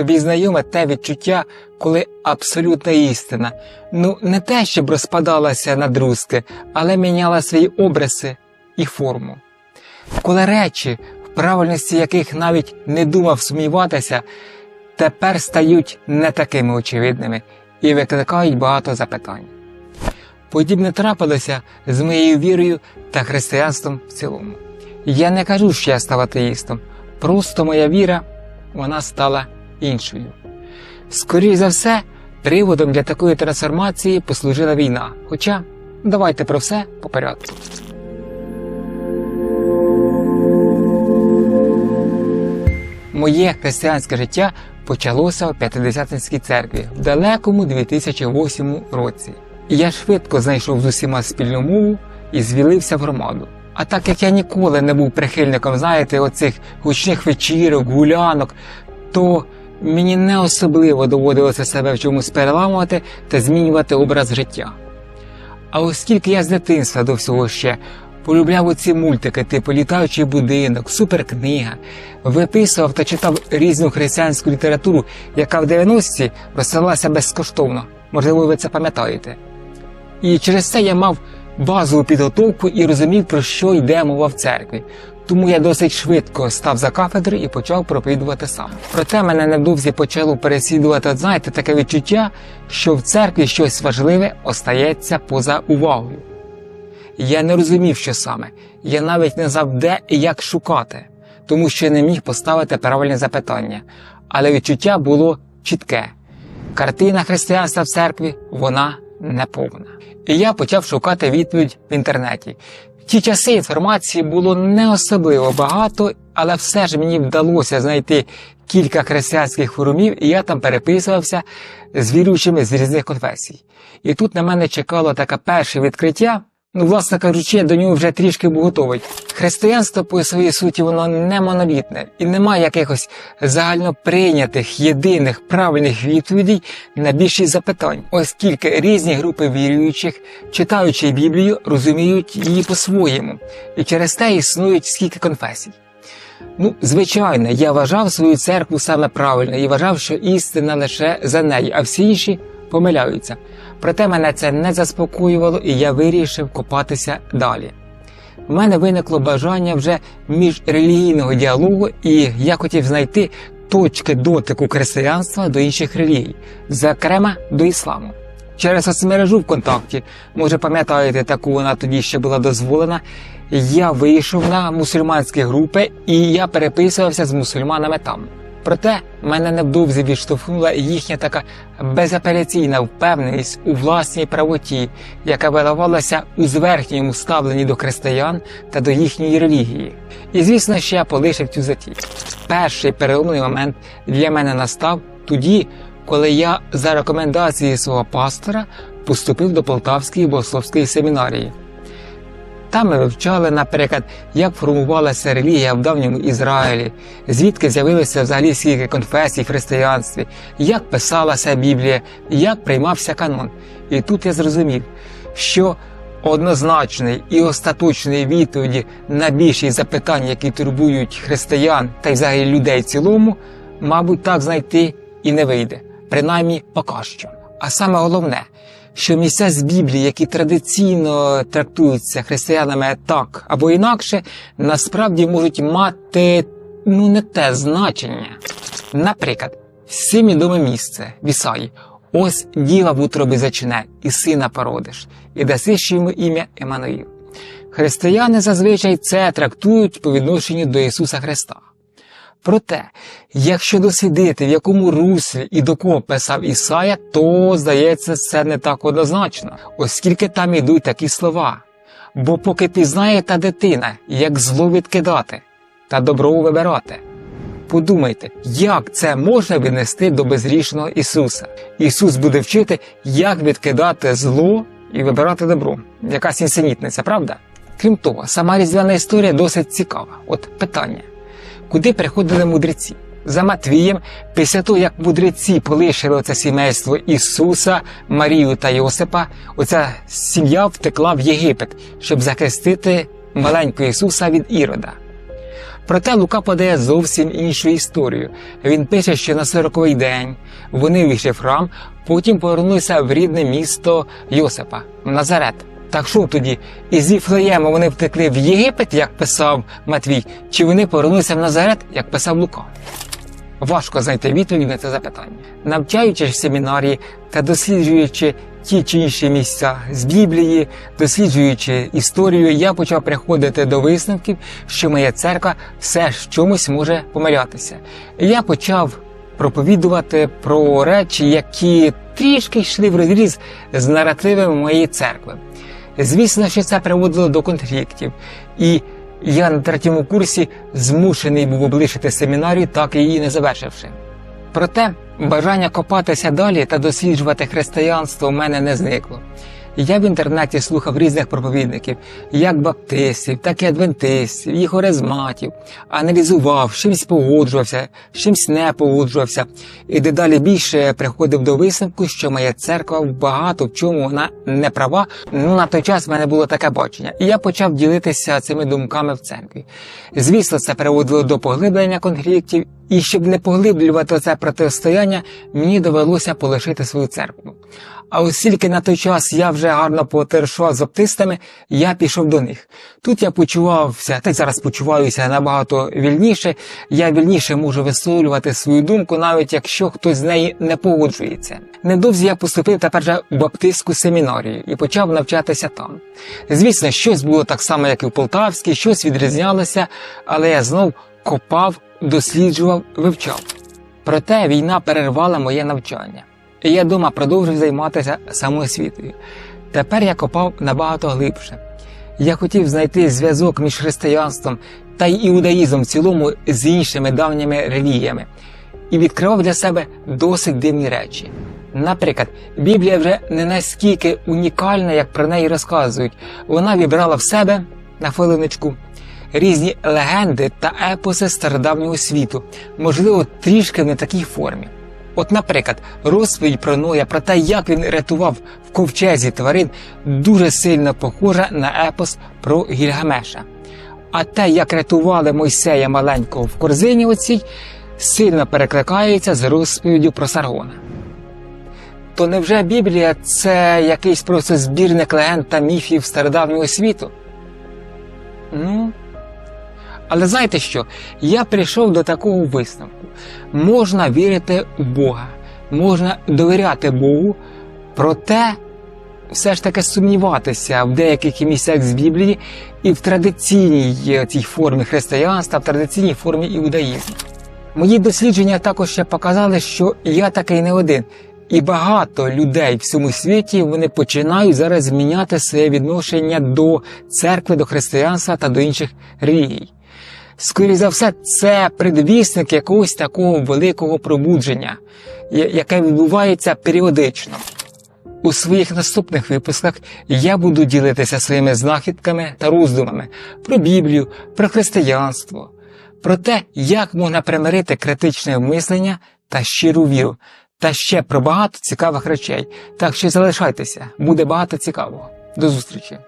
Тобі знайоме те відчуття, коли абсолютна істина. Ну, не те, щоб розпадалася на друзки, але міняла свої обриси і форму. Коли речі, в правильності яких навіть не думав сумніватися, тепер стають не такими очевидними і викликають багато запитань. Подібне трапилося з моєю вірою та християнством в цілому. Я не кажу, що я став атеїстом, просто моя віра вона стала іншою. Скоріше за все, приводом для такої трансформації послужила війна. Хоча давайте про все по порядку. Моє християнське життя почалося у П'ятидесятинській церкві в далекому 2008 році. І я швидко знайшов з усіма спільну мову і звілився в громаду. А так як я ніколи не був прихильником, знаєте, оцих гучних вечірок, гулянок, то мені не особливо доводилося себе в чомусь переламувати та змінювати образ життя. А оскільки я з дитинства до всього ще полюбляв оці мультики, типу літаючий будинок, суперкнига, виписував та читав різну християнську літературу, яка в 90-ті розсилалася безкоштовно. Можливо, ви це пам'ятаєте. І через це я мав базову підготовку і розумів, про що йде мова в церкві. Тому я досить швидко став за кафедри і почав проповідувати сам. Проте мене невдовзі почало переслідувати, знаєте, таке відчуття, що в церкві щось важливе остається поза увагою. Я не розумів, що саме, я навіть не знав, де і як шукати, тому що не міг поставити правильне запитання. Але відчуття було чітке: картина християнства в церкві вона неповна. І я почав шукати відповідь в інтернеті. В ті часи інформації було не особливо багато, але все ж мені вдалося знайти кілька християнських форумів, і я там переписувався з віруючими з різних конфесій. І тут на мене чекало таке перше відкриття. Ну, власне кажучи, я до нього вже трішки був готовий. Християнство по своїй суті воно не монолітне і немає якихось загально прийнятих, єдиних правильних відповідей на більшість запитань, оскільки різні групи віруючих, читаючи Біблію, розуміють її по-своєму, і через те існують скільки конфесій. Ну, звичайно, я вважав свою церкву саме правильно і вважав, що істина лише за нею, а всі інші помиляються. Проте мене це не заспокоювало, і я вирішив копатися далі. У мене виникло бажання вже міжрелігійного діалогу, і я хотів знайти точки дотику християнства до інших релігій, зокрема до ісламу. Через соцмережу ВКонтакті, може пам'ятаєте, таку вона тоді ще була дозволена. Я вийшов на мусульманські групи і я переписувався з мусульманами там. Проте мене невдовзі відштовхнула їхня така безапеляційна впевненість у власній правоті, яка виливалася у зверхньому ставленні до християн та до їхньої релігії. І звісно, що я полишив цю затію. Перший переломний момент для мене настав тоді, коли я за рекомендацією свого пастора поступив до Полтавської богословської семінарії. Там ми вивчали, наприклад, як формувалася релігія в давньому Ізраїлі, звідки з'явилися взагалі скільки конфесій в християнстві, як писалася Біблія, як приймався канон. І тут я зрозумів, що однозначної і остаточної відповіді на більшість запитань, які турбують християн та й взагалі людей в цілому, мабуть, так знайти і не вийде, принаймні поки що. А саме головне, що місця з Біблії, які традиційно трактуються християнами так або інакше, насправді можуть мати ну не те значення. Наприклад, всім відоме місце в. Ось діва в утробі зачине, і сина породиш, і дасиш йому ім'я Еммануїл. Християни зазвичай це трактують по відношенню до Ісуса Христа. Проте, якщо дослідити, в якому руслі і до кого писав Ісая, то здається, це не так однозначно, оскільки там ідуть такі слова. Бо поки пізнає та дитина, як зло відкидати та добро вибирати. Подумайте, як це можна віднести до безрішного Ісуса? Ісус буде вчити, як відкидати зло і вибирати добро. Якась інсенітниця, правда? Крім того, сама різдвяна історія досить цікава. От питання куди приходили мудреці. За Матвієм, після того, як мудреці полишили це сімейство Ісуса, Марію та Йосипа, оця сім'я втекла в Єгипет, щоб захистити маленького Ісуса від Ірода. Проте Лука подає зовсім іншу історію. Він пише, що на 40-й день вони вийшли в храм, потім повернулися в рідне місто Йосипа, Назарет. Так що тоді, із Віфлеєма вони втекли в Єгипет, як писав Матвій, чи вони повернулися в Назарет, як писав Лука? Важко знайти відповідь на це запитання. Навчаючись в семінарії та досліджуючи ті чи інші місця з Біблії, досліджуючи історію, я почав приходити до висновків, що моя церква все ж чомусь може помилятися. Я почав проповідувати про речі, які трішки йшли в розріз з наративами моєї церкви. Звісно, що це приводило до конфліктів, і я на третьому курсі змушений був облишити семінарію, так її не завершивши. Проте бажання копатися далі та досліджувати християнство в мене не зникло. Я в інтернеті слухав різних проповідників, як баптистів, так і адвентистів, і хорезматів, аналізував, чимсь погоджувався, чимсь не погоджувався, і дедалі більше приходив до висновку, що моя церква багато в чому вона не права. Ну на той час в мене було таке бачення, і я почав ділитися цими думками в церкві. Звісно, це приводило до поглиблення конфліктів, і щоб не поглиблювати це протистояння, мені довелося полишити свою церкву. А оскільки на той час я вже гарно потиршував з баптистами, я пішов до них. Тут я почувався, та й зараз почуваюся набагато вільніше. Я вільніше можу висловлювати свою думку, навіть якщо хтось з неї не погоджується. Невдовзі я поступив тепер же в баптистську семінарію і почав навчатися там. Звісно, щось було так само, як і в Полтавській, щось відрізнялося, але я знов копав, досліджував, вивчав. Проте війна перервала моє навчання. І я дома продовжив займатися самоосвітою. Тепер я копав набагато глибше. Я хотів знайти зв'язок між християнством та іудаїзмом в цілому з іншими давніми релігіями і відкривав для себе досить дивні речі. Наприклад, Біблія вже не настільки унікальна, як про неї розказують. Вона вібрала в себе на хвилиночку різні легенди та епоси стародавнього світу, можливо, трішки в не такій формі. От, наприклад, розповідь про Ноя, про те, як він рятував в ковчезі тварин, дуже сильно похожа на епос про Гільгамеша. А те, як рятували Мойсея маленького в корзині оцій, сильно перекликається з розповіддю про Саргона. То невже Біблія це якийсь просто збірник легенд та міфів стародавнього світу? Ну, але знаєте що? Я прийшов до такого висновку. Можна вірити в Бога, можна довіряти Богу, проте все ж таки сумніватися в деяких місцях з Біблії і в традиційній цій формі християнства, в традиційній формі іудаїзму. Мої дослідження також ще показали, що я такий не один. І багато людей в всьому світі вони починають зараз зміняти своє відношення до церкви, до християнства та до інших релігій. Скоріше за все, це предвісник якогось такого великого пробудження, яке відбувається періодично. У своїх наступних випусках я буду ділитися своїми знахідками та роздумами про Біблію, про християнство, про те, як можна примирити критичне мислення та щиру віру, та ще про багато цікавих речей. Так що залишайтеся, буде багато цікавого. До зустрічі!